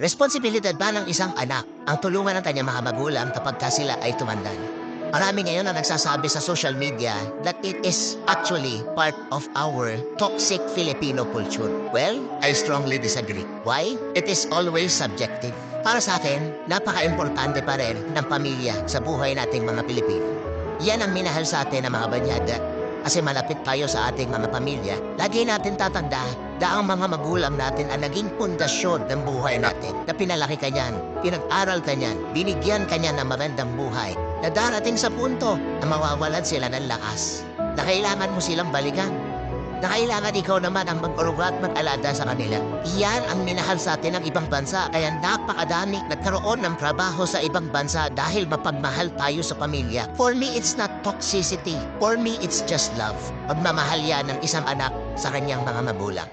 Responsibilidad ba ng isang anak ang tulungan ng kanyang mga magulang kapag ka sila ay tumanda? Marami ngayon na nagsasabi sa social media that it is actually part of our toxic Filipino culture. Well, I strongly disagree. Why? It is always subjective. Para sa akin, napaka-importante pa rin ng pamilya sa buhay nating mga Pilipino. Yan ang minahal sa atin ng mga banyada. Kasi malapit tayo sa ating mga pamilya, lagi natin tatanda na ang mga magulang natin ang naging pundasyon ng buhay natin. Na pinalaki ka niyan, pinag-aral ka niyan, binigyan ka niyan ng magandang buhay. Na darating sa punto na mawawalan sila ng lakas. Na kailangan mo silang balikan. Na kailangan ikaw naman ang mag-uruga at mag-alada sa kanila. Iyan ang minahal sa atin ng ibang bansa kaya napakadami nagkaroon ng trabaho sa ibang bansa dahil mapagmahal tayo sa pamilya. For me, it's not toxicity. For me, it's just love. Pagmamahal yan ng isang anak sa kanyang mga magulang.